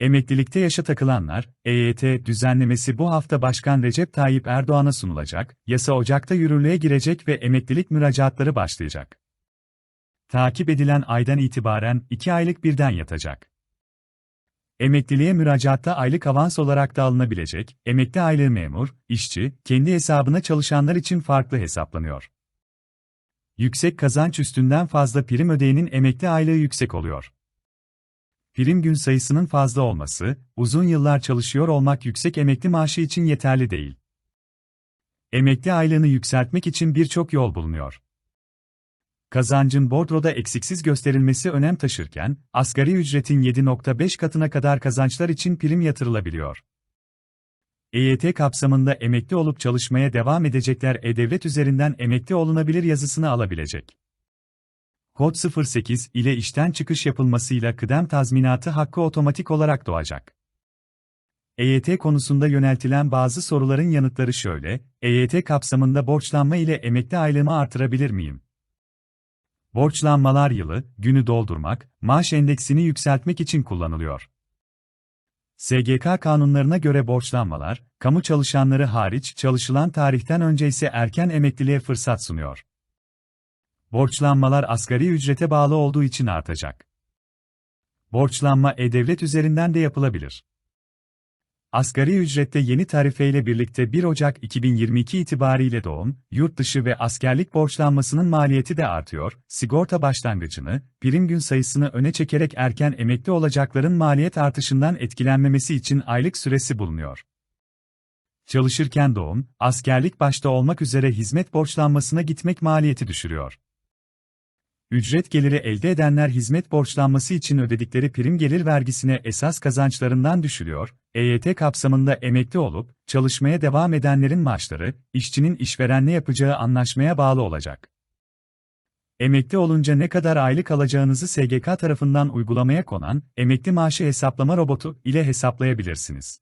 Emeklilikte yaşa takılanlar, EYT düzenlemesi bu hafta Başkan Recep Tayyip Erdoğan'a sunulacak, yasa Ocak'ta yürürlüğe girecek ve emeklilik müracaatları başlayacak. Takip edilen aydan itibaren 2 aylık birden yatacak. Emekliliğe müracaatta aylık avans olarak da alınabilecek, emekli aylığı memur, işçi, kendi hesabına çalışanlar için farklı hesaplanıyor. Yüksek kazanç üstünden fazla prim ödeyenin emekli aylığı yüksek oluyor. Prim gün sayısının fazla olması, uzun yıllar çalışıyor olmak yüksek emekli maaşı için yeterli değil. Emekli aylığını yükseltmek için birçok yol bulunuyor. Kazancın bordroda eksiksiz gösterilmesi önem taşırken, asgari ücretin 7.5 katına kadar kazançlar için prim yatırılabiliyor. EYT kapsamında emekli olup çalışmaya devam edecekler e-devlet üzerinden emekli olunabilir yazısını alabilecek. Kod 08 ile işten çıkış yapılmasıyla kıdem tazminatı hakkı otomatik olarak doğacak. EYT konusunda yöneltilen bazı soruların yanıtları şöyle, EYT kapsamında borçlanma ile emekli aylığımı artırabilir miyim? Borçlanmalar yılı, günü doldurmak, maaş endeksini yükseltmek için kullanılıyor. SGK kanunlarına göre borçlanmalar, kamu çalışanları hariç çalışılan tarihten önce ise erken emekliliğe fırsat sunuyor. Borçlanmalar asgari ücrete bağlı olduğu için artacak. Borçlanma e-devlet üzerinden de yapılabilir. Asgari ücrette yeni tarifeyle birlikte 1 Ocak 2022 itibariyle doğum, yurt dışı ve askerlik borçlanmasının maliyeti de artıyor, sigorta başlangıcını, prim gün sayısını öne çekerek erken emekli olacakların maliyet artışından etkilenmemesi için aylık süresi bulunuyor. Çalışırken doğum, askerlik başta olmak üzere hizmet borçlanmasına gitmek maliyeti düşürüyor. Ücret geliri elde edenler hizmet borçlanması için ödedikleri prim gelir vergisine esas kazançlarından düşülüyor, EYT kapsamında emekli olup, çalışmaya devam edenlerin maaşları, işçinin işverenle yapacağı anlaşmaya bağlı olacak. Emekli olunca ne kadar aylık alacağınızı SGK tarafından uygulamaya konan, emekli maaşı hesaplama robotu ile hesaplayabilirsiniz.